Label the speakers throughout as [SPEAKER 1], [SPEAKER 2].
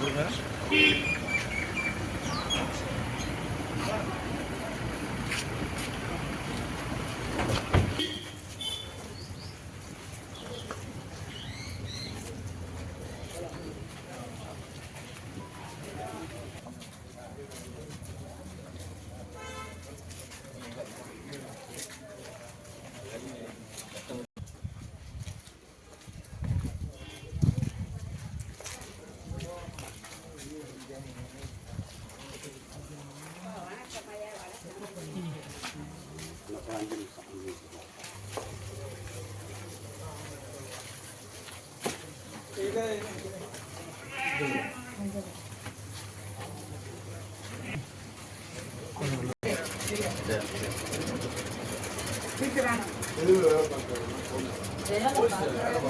[SPEAKER 1] Burada.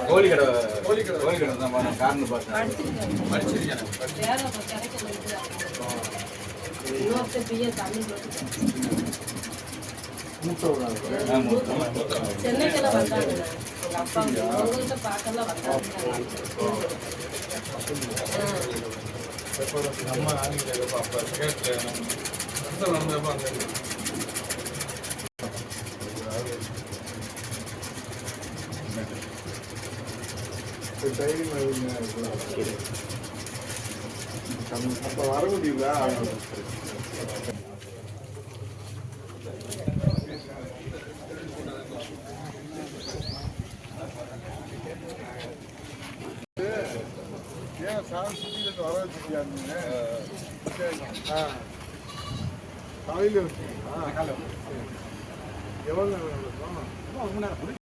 [SPEAKER 1] கோழி கடை கோழி கடை கோழி கடை தான் நான் காரணம் பார்த்தேன்
[SPEAKER 2] படிச்சிருக்கேன் சென்னைக்கெல்லாம் வந்தாங்க எங்க அப்பா உங்கள்கிட்ட பார்க்கலாம் வந்தாங்க
[SPEAKER 3] நம்ம ஆங்கில அப்ப கேட்டேன் நம்ம வந்தப்ப அங்க
[SPEAKER 4] அப்ப வர முடியல ஏன் சார் சுத்திட்டு வர வச்சுட்டியா நீங்க காலையில் வச்சுக்கீங்களா எவ்வளோ நேரம்